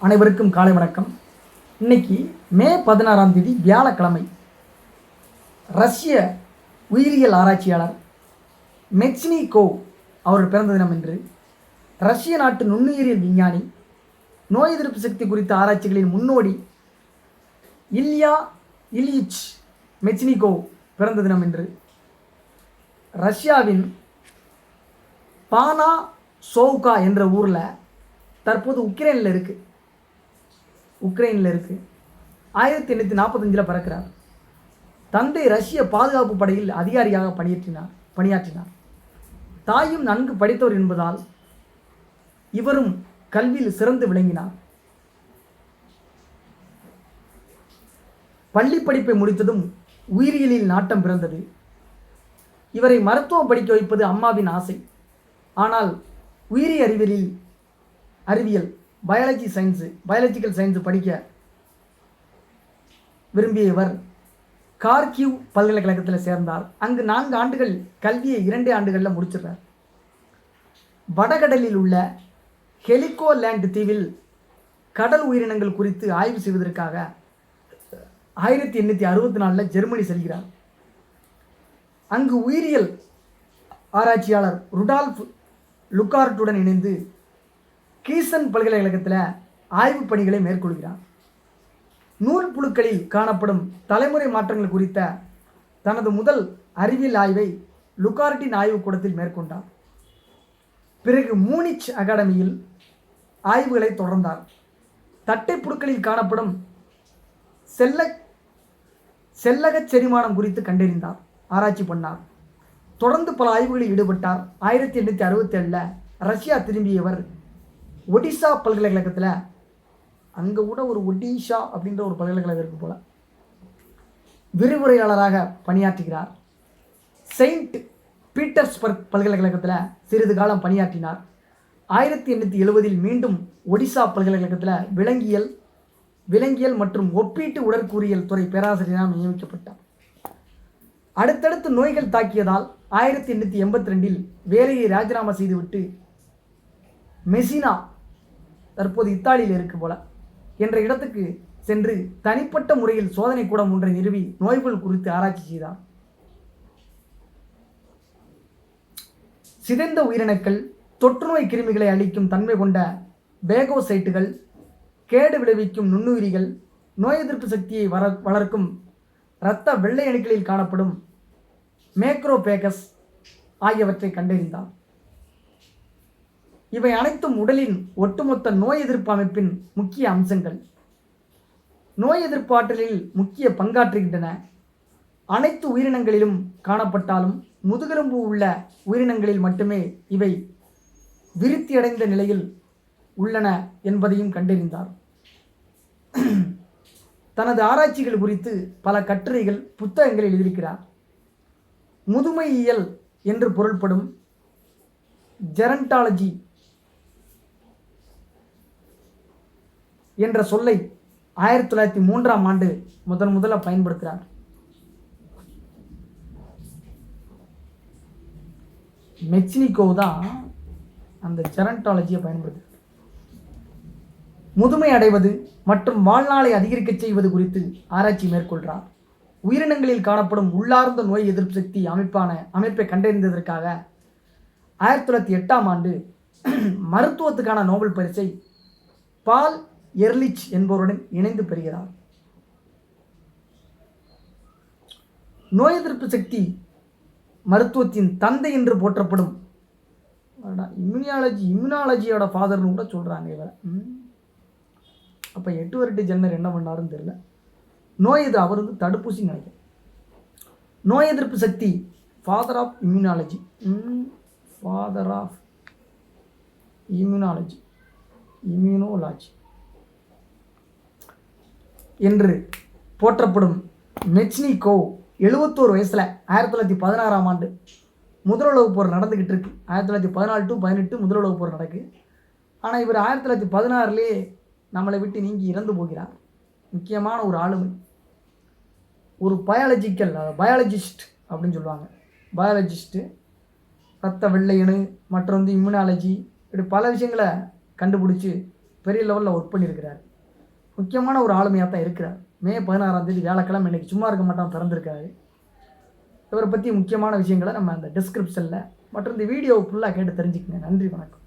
அனைவருக்கும் காலை வணக்கம். இன்னைக்கு மே பதினாறாம் தேதி வியாழக்கிழமை. ரஷ்ய உயிரியல் ஆராய்ச்சியாளர் மெச்னிகோ அவர் பிறந்த தினம் என்று ரஷ்ய நாட்டு நுண்ணுயிரியல் விஞ்ஞானி நோய் எதிர்ப்பு சக்தி குறித்த ஆராய்ச்சிகளின் முன்னோடி இல்யா இலியிச் மெச்னிகோ பிறந்த தினம் என்று ரஷ்யாவின் பானா சோவ்கா என்ற ஊரில் தற்போது உக்ரைனில் இருக்குது உக்ரைனில் இருக்குது ஆயிரத்தி எண்ணூற்றி நாற்பத்தஞ்சில் பறக்கிறார். தந்தை ரஷ்ய பாதுகாப்பு படையில் அதிகாரியாக பணியாற்றினார் பணியாற்றினார். தாயும் நன்கு படித்தவர் என்பதால் இவரும் கல்வியில் சிறந்து விளங்கினார். பள்ளி படிப்பை முடித்ததும் உயிரியலில் நாட்டம் பிறந்தது. இவரை மருத்துவம் படிக்க வைப்பது அம்மாவின் ஆசை. ஆனால் உயிரி அறிவியலில் அறிவியல் பயாலஜி சயின்ஸு பயாலஜிக்கல் சயின்ஸு படிக்க விரும்பிய இவர் கார்கியூ பல்கலைக்கழகத்தில் சேர்ந்தார். அங்கு நான்கு ஆண்டுகள் கல்வியை இரண்டே ஆண்டுகளில் முடிச்சிடுறார். வடகடலில் உள்ள ஹெலிகோலேண்ட் தீவில் கடல் உயிரினங்கள் குறித்து ஆய்வு செய்வதற்காக ஆயிரத்தி எண்ணூற்றி அறுபத்தி நாலில் ஜெர்மனி செல்கிறார். அங்கு உயிரியல் ஆராய்ச்சியாளர் ருடால்ஃப் லுக்கார்ட்டுடன் இணைந்து கீசன் பல்கலைக்கழகத்தில் ஆய்வுப் பணிகளை மேற்கொள்கிறார். நூல் புழுக்களில் காணப்படும் தலைமுறை மாற்றங்கள் குறித்த தனது முதல் அறிவியல் ஆய்வை லுகார்டின் ஆய்வுக்கூடத்தில் மேற்கொண்டார். பிறகு மூனிச் அகாடமியில் ஆய்வுகளை தொடர்ந்தார். தட்டை புழுக்களில் காணப்படும் செல்ல செல்லகச் செரிமானம் குறித்து கண்டறிந்தார் ஆராய்ச்சி பண்ணார். தொடர்ந்து பல ஆய்வுகளில் ஈடுபட்டார். ஆயிரத்தி எண்ணூற்றி அறுபத்தேழில் ரஷ்யா திரும்பியவர் ஒடிசா பல்கலைக்கழகத்தில் அங்கே கூட ஒரு ஒடிஷா அப்படின்ற ஒரு பல்கலைக்கழகம் இருக்கு போல். விரிவுரையாளராக பணியாற்றுகிறார். செயின்ட் பீட்டர்ஸ்பர்க் பல்கலைக்கழகத்தில் சிறிது காலம் பணியாற்றினார். ஆயிரத்தி எண்ணூற்றி எழுபதில் மீண்டும் ஒடிசா பல்கலைக்கழகத்தில் விலங்கியல் விலங்கியல் மற்றும் ஒப்பீட்டு உடற்கூறியல் துறை பேராசிரியராக நியமிக்கப்பட்டார். அடுத்தடுத்து நோய்கள் தாக்கியதால் ஆயிரத்தி எண்ணூற்றி எண்பத்தி ரெண்டில் வேலையை ராஜினாமா செய்துவிட்டு மெசினா தற்போது இத்தாலியில் இருக்கு போல. என்ற இடத்துக்கு சென்று தனிப்பட்ட முறையில் சோதனை கூடம் ஒன்றை நிறுவி நோய்கள் குறித்து ஆராய்ச்சி செய்தார். சிதைந்த உயிரணுக்கள் தொற்றுநோய் கிருமிகளை அளிக்கும் தன்மை கொண்ட பேகோசைட்டுகள் கேடு விளைவிக்கும் நுண்ணுயிரிகள் நோய் எதிர்ப்பு சக்தியை வர வளர்க்கும் இரத்த வெள்ளை அணுக்களில் காணப்படும் மேக்ரோபேகஸ் ஆகியவற்றை கண்டறிந்தார். இவை அனைத்தும் உடலின் ஒட்டுமொத்த நோய் எதிர்ப்பு அமைப்பின் முக்கிய அம்சங்கள். நோய் எதிர்ப்பாற்றலில் முக்கிய பங்காற்றுகின்றன. அனைத்து உயிரினங்களிலும் காணப்பட்டாலும் முதுகெலும்பு உள்ள உயிரினங்களில் மட்டுமே இவை விருத்தியடைந்த நிலையில் உள்ளன என்பதையும் கண்டறிந்தார். தனது ஆராய்ச்சிகள் குறித்து பல கட்டுரைகள் புத்தகங்கள் எழுதியிருக்கிறார். முதுமையியல் என்று பொருள்படும் ஜெரண்டாலஜி என்ற சொல்லை ஆயிரத்தி தொள்ளாயிரத்தி மூன்றாம் ஆண்டு முதன் முதல்ல பயன்படுத்துகிறார். மெச்சினிகோ தான் அந்த ஜெரண்டாலஜியை பயன்படுத்துகிறது முதுமை அடைவது மற்றும் வாழ்நாளை அதிகரிக்கச் செய்வது குறித்து ஆராய்ச்சி மேற்கொள்கிறார் உயிரினங்களில் காணப்படும் உள்ளார்ந்த நோய் எதிர்ப்பு சக்தி அமைப்பான அமைப்பை கண்டறிந்ததற்காக ஆயிரத்தி தொள்ளாயிரத்தி எட்டாம் ஆண்டு மருத்துவத்துக்கான நோபல் பரிசை பால் எர்லிச் என்பவருடன் இணைந்து பெறுகிறார். நோய் எதிர்ப்பு சக்தி மருத்துவத்தின் தந்தை என்று போற்றப்படும். இம்யூனியாலஜி இம்யூனாலஜியோட ஃபாதர்னு கூட சொல்கிறாங்க இவரை. அப்போ எட்டு வருட்டு ஜென்னர் என்ன பண்ணாருன்னு தெரியல. நோய் எது அவர் வந்து தடுப்பூசி நினைக்கிறேன். நோய் எதிர்ப்பு சக்தி father of immunology father of immunology immunology என்று போற்றப்படும் மெச்னிகோ எழுபத்தோரு வயசில் ஆயிரத்தி தொள்ளாயிரத்தி பதினாறாம் ஆண்டு முதலுலக போர் நடந்துக்கிட்டு இருக்கு. ஆயிரத்தி தொள்ளாயிரத்தி பதினாலு டு பதினெட்டு முதலுலக போர் நடக்கு. ஆனால் இவர் ஆயிரத்தி தொள்ளாயிரத்தி பதினாறுலேயே நம்மளை விட்டு நீங்கி இறந்து போகிறார். முக்கியமான ஒரு ஆளுமை. ஒரு பயாலஜிக்கல் பயாலஜிஸ்ட் அப்படின்னு சொல்லுவாங்க. பயாலஜிஸ்ட்டு ரத்த வெள்ளையணு மற்றும் வந்து இம்யூனாலஜி இப்படி பல விஷயங்களை கண்டுபிடிச்சி பெரிய லெவலில் ஒர்க் பண்ணியிருக்கிறார். முக்கியமான ஒரு ஆளுமையாக தான் இருக்கிறார். மே பதினாறாம் தேதி வியாழக்கிழமை இன்னைக்கு சும்மா இருக்க மாட்டான் திறந்திருக்காரு. இவரை பற்றி முக்கியமான விஷயங்களை நம்ம அந்த டிஸ்கிரிப்ஷனில் மற்றும் இந்த வீடியோவை ஃபுல்லாக கேட்டு தெரிஞ்சுக்கங்க. நன்றி வணக்கம்.